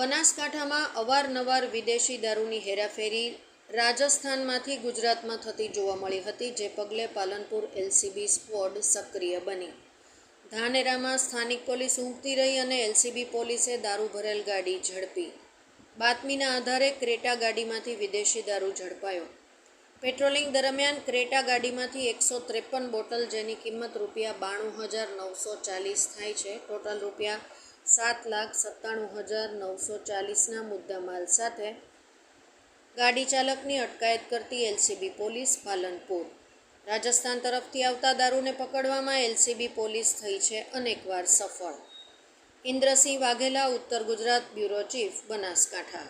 બનાસકાંઠામાં અવારનવાર વિદેશી દારૂની હેરાફેરી રાજસ્થાનમાંથી ગુજરાતમાં થતી જોવા મળી હતી, જે પગલે પાલનપુર એલસીબી સ્ક્વોડ સક્રિય બની. ધાનેરામાં સ્થાનિક પોલીસ ઊંઘતી રહી અને એલસીબી પોલીસે દારૂ ભરેલ ગાડી ઝડપી. બાતમીના આધારે ક્રેટા ગાડીમાંથી વિદેશી દારૂ ઝડપાયો. પેટ્રોલિંગ દરમિયાન ક્રેટા ગાડીમાંથી એકસો ત્રેપન બોટલ, જેની કિંમત રૂપિયા બાણું હજાર નવસો ચાલીસ થાય છે, ટોટલ રૂપિયા સાત લાખ સત્તાણું હજાર નવસો ચાલીસના મુદ્દામાલ સાથે ગાડી ચાલકની અટકાયત કરતી એલસીબી પોલીસ પાલનપુર. રાજસ્થાન તરફથી આવતા દારૂને પકડવામાં એલસીબી પોલીસ થઈ છે અનેકવાર સફળ. ઇન્દ્રસિંહ વાઘેલા, ઉત્તર ગુજરાત બ્યુરો ચીફ, બનાસકાંઠા.